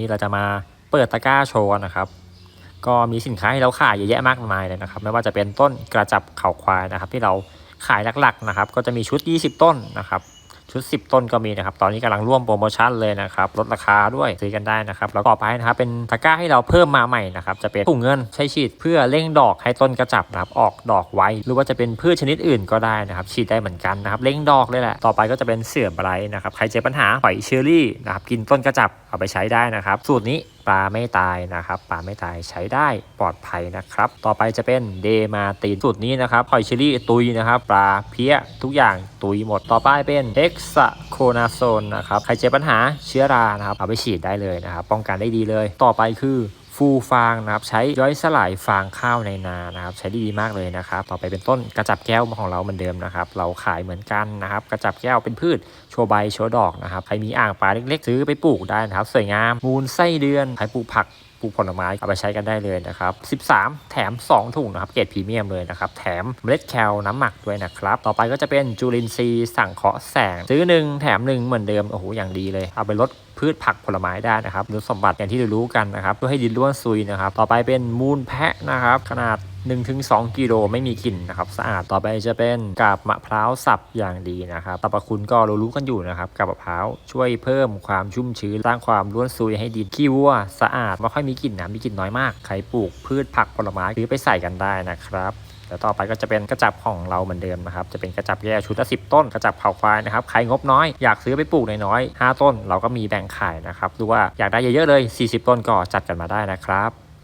นี่เราจะมาเปิดตะกร้าโชว์นะครับ ก็มีสินค้าให้เราขายเยอะแยะมากมายเลยนะครับ ไม่ว่าจะเป็นต้นกระจับเข่าควายนะครับ ที่เราขายหลักๆนะครับ ก็จะมีชุด 20 ต้นนะครับ ชุด 10 ต้นก็มีนะครับ ตอนนี้กำลังร่วมโปรโมชั่นเลยนะครับ ลดราคาด้วยซื้อกันได้นะครับ แล้วต่อไปนะครับ เป็นตะกร้าให้เราเพิ่มมาใหม่นะครับ จะเป็นถุงเงินใช้ฉีดเพื่อเร่งดอกให้ต้นกระจับนะครับ ออกดอกไวหรือว่าจะเป็นพืชชนิดอื่นก็ได้นะครับ ฉีดได้เหมือนกันนะครับ เร่งดอกเลยแหละ ต่อไปก็จะเป็นเสื่อมไรนะครับ ใครเจอปัญหาหอยเชอรี่นะครับ กินต้นกระจับเอาไปใช้ได้นะครับ สูตรนี้ ลาไม่ตายนะครับปลาไม่ตายใช้ได้ปลอดภัยนะครับ ต่อไปจะเป็นเดมาตินสูตรนี้นะครับหอยเชอรี่ตุยนะครับปลาเพี้ยทุกอย่างตุยหมดต่อไปเป็นเอ็กซ์โคนาโซนนะครับใครเจอปัญหาเชื้อรานะครับเอาไปฉีดได้เลยนะครับป้องกันได้ดีเลย ต่อไปคือ ฟูฟางนะครับใช้ย่อยสลายฟางข้าวในนานะครับ ใช้ได้ดีมากเลยนะครับต่อไปเป็นต้นกระจับแก้วของเราเหมือนเดิมนะครับ เราขายเหมือนกันนะครับ กระจับแก้วเป็นพืชโชว์ใบโชว์ดอกนะครับใครมีอ่างปลาเล็กๆซื้อไปปลูกได้นะครับ สวยงามมูลไส้เดือนใครปลูกผัก ปลูกผลไม้เอาไปใช้กันได้เลยนะครับ13 แถม 2 ถุงนะครับเกรดพรีเมียมเลยนะครับแถมเมล็ดแคลน้ำหมักด้วยนะครับต่อไปก็จะเป็นจุลินทรีย์สั่งเคราะห์แสง ซื้อหนึ่งแถมหนึ่งเหมือนเดิมโอ้โหอย่างดีเลยเอาไปลดพืชผักผลไม้ได้นะครับหรือสมบัติอย่างที่เรารู้กันนะครับเพื่อให้ดินร่วนซุยนะครับ ต่อไปเป็นมูลแพะนะครับ ขนาด 1-2 กิโลไม่มีกลิ่นนะครับสะอาดต่อไปจะเป็นกาบมะพร้าวสับอย่างดีนะครับสรรพคุณก็เรารู้กันอยู่นะครับกาบมะพร้าวช่วยเพิ่มความชุ่มชื้นสร้างความร่วนซุยให้ดินขี้วัวสะอาดไม่ค่อยมีกลิ่นนะมีกลิ่นน้อยมากใครปลูกพืชผักผลไม้ซื้อไปใส่กันได้นะครับแล้วต่อไปก็จะเป็นกระจับของเราเหมือนเดิมนะครับ จะเป็นกระจับแย่ชุดละสิต้นกระจับเผาควายนะครับ ใครงบน้อยอยากซื้อไปปลูกน้อยๆ5ต้น เราก็มีแบ่งขายนะครับหรือว่าอยากได้เยอะๆเลย 40 ต้นก็จัดกันมาได้นะครับ